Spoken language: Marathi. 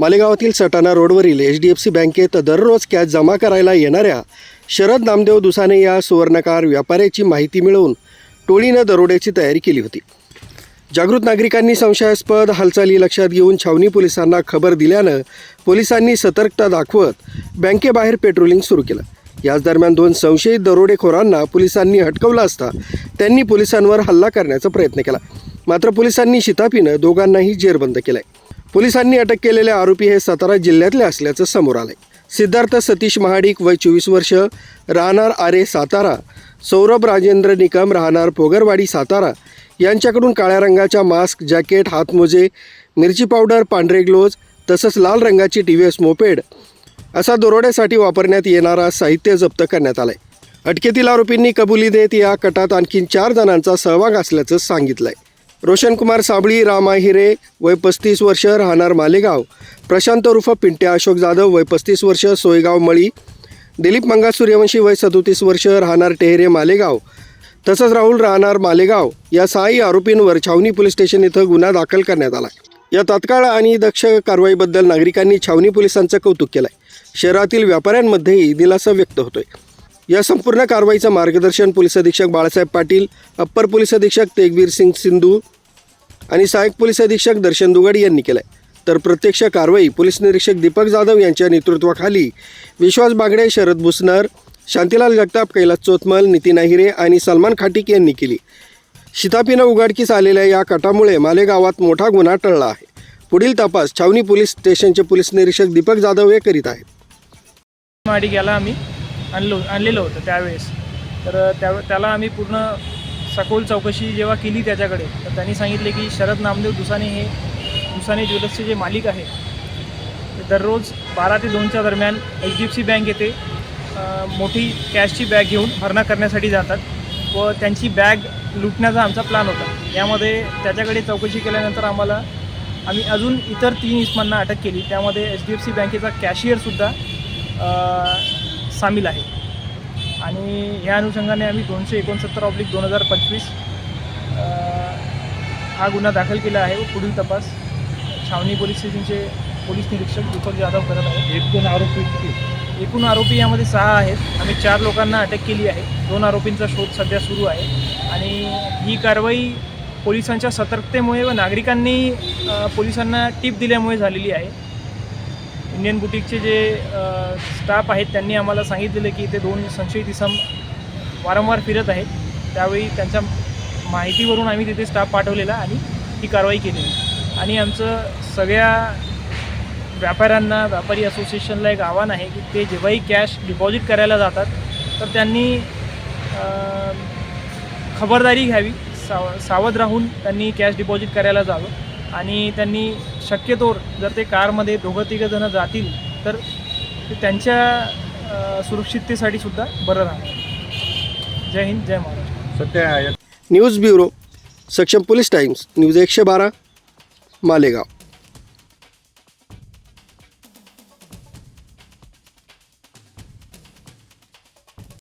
मालेगावातील सटाणा रोडवरील एच डी एफ सी बँकेत दररोज कॅश जमा करायला येणाऱ्या शरद नामदेव दुसाने या सुवर्णकार व्यापाऱ्याची माहिती मिळवून टोळीनं दरोड्याची तयारी केली होती. जागृत नागरिकांनी संशयास्पद हालचाली लक्षात घेऊन छावणी पोलिसांना खबर दिल्यानं पोलिसांनी सतर्कता दाखवत बँकेबाहेर पेट्रोलिंग सुरू केलं. याच दरम्यान दोन संशयित दरोडेखोरांना पोलिसांनी हटकवलं असता त्यांनी पोलिसांवर हल्ला करण्याचा प्रयत्न केला. मात्र पोलिसांनी शिताफीनं दोघांनाही जेरबंद केलंय. पोलिसांनी अटक केलेले आरोपी हे सातारा जिल्ह्यातले असल्याचं समोर आलंय. सिद्धार्थ सतीश महाडिक वय चोवीस वर्ष राहणार आरे सातारा सौरभ राजेंद्र निकम राहणार पोगरवाडी सातारा यांच्याकडून काळ्या रंगाच्या मास्क जॅकेट हातमोजे मिरची पावडर पांढरे ग्लोव्ज तसंच लाल रंगाची टी व्ही एस मोपेड असा दरोड्यासाठी वापरण्यात येणारा साहित्य जप्त करण्यात आलंय. अटकेतील आरोपींनी कबुली देत या कटात आणखी चार जणांचा सहभाग असल्याचं सांगितलंय. रोशनकुमार साबळी रामा हिरे वय पस्तीस वर्ष राहणार मालेगाव. प्रशांत उर्फ पिंट्या अशोक जाधव वय पस्तीस वर्ष सोयगाव मळी. दिलीप मंगा सूर्यवंशी वय सदोतीस वर्ष राहणार टेहरे मालेगाव. तसंच राहुल राहणार मालेगाव. या सहाही आरोपींवर छावणी पोलीस स्टेशन इथं गुन्हा दाखल करण्यात आला. या तात्काळ आणि दक्ष कारवाईबद्दल नागरिकांनी छावणी पोलिसांचं कौतुक केलं आहे शहरातील व्यापाऱ्यांमध्येही दिलासा व्यक्त होतोय. या संपूर्ण कारवाईचं मार्गदर्शन पोलीस अधीक्षक बाळासाहेब पाटील अप्पर पोलीस अधीक्षक तेगवीर सिंग सिंधू आणि सहाय्यक पोलीस अधीक्षक दर्शन दुगड यांनी केलंय. तर प्रत्यक्ष कारवाई पोलीस निरीक्षक दीपक जाधव यांच्या नेतृत्वाखाली विश्वास बागडे शरद भुसनर शांतीलाल जगताप कैलास चोतमल नितीन अहिरे आणि सलमान खाटिक यांनी केली. शितापीनं उघडकीस आलेल्या या कटामुळे मालेगावात मोठा गुन्हा टळला आहे. पुढील तपास छावणी पोलीस स्टेशनचे पोलीस निरीक्षक दीपक जाधव हे करीत आहेत. माडी गेला आम्ही. आणलो आणलेलं होतं त्यावेळेस. तर त्या त्याला आम्ही पूर्ण सखोल चौकशी जेव्हा केली त्याच्याकडे तर त्यांनी सांगितले की शरद नामदेव दुसाने हे दुसाने ज्वेलर्सचे जे मालिक आहे दररोज बारा ते दोनच्या दरम्यान H D F C bank येथे मोठी कॅशची बॅग घेऊन भरणा करण्यासाठी जातात व त्यांची बॅग लुटण्याचा आमचा प्लॅन होता. यामध्ये त्याच्याकडे चौकशी केल्यानंतर आम्हाला आम्ही अजून इतर तीन इसमांना अटक केली. त्यामध्ये एच डी एफ सी बँकेचा कॅशियरसुद्धा सामील आहे. आणि ह्या अनुषंगाने आम्ही दोनशे एकोणसत्तर ऑब्लिक दोन हजार पंचवीस हा गुन्हा दाखल केला आहे व पुढील तपास छावणी पोलीस स्टेशनचे पोलीस निरीक्षक दीपक जाधव करत आहेत. एकूण आरोपी किती? एकूण आरोपी यामध्ये सहा आहेत. आम्ही चार लोकांना अटक केली आहे. दोन आरोपींचा शोध सध्या सुरू आहे. आणि ही कारवाई पोलिसांच्या सतर्कतेमुळे व नागरिकांनी पोलिसांना टीप दिल्यामुळे झालेली आहे. इंडियन बुटीकचे जे स्टाफ आहेत त्यांनी आम्हाला सांगितलेलं की ते दोन संशयित इसम वारंवार फिरत आहेत. त्यावेळी त्यांच्या माहितीवरून आम्ही तिथे स्टाफ पाठवलेला आणि ही कारवाई केलेली. आणि आमचं सगळ्या व्यापाऱ्यांना व्यापारी असोसिएशनला एक आव्हान आहे की ते जेव्हाही कॅश डिपॉझिट करायला जातात तर त्यांनी खबरदारी घ्यावी साव सावध राहून त्यांनी कॅश डिपॉझिट करायला जावं. आणि त्यांनी शक्यतोवर जर ते कारमध्ये दोघं तिघं जणं जातील तर ते त्यांच्या सुरक्षिततेसाठी सुद्धा बरं राहणार. जय हिंद जय महाराष्ट्र. सध्या या news bureau Saksham police times news एकशे बारा मालेगाव.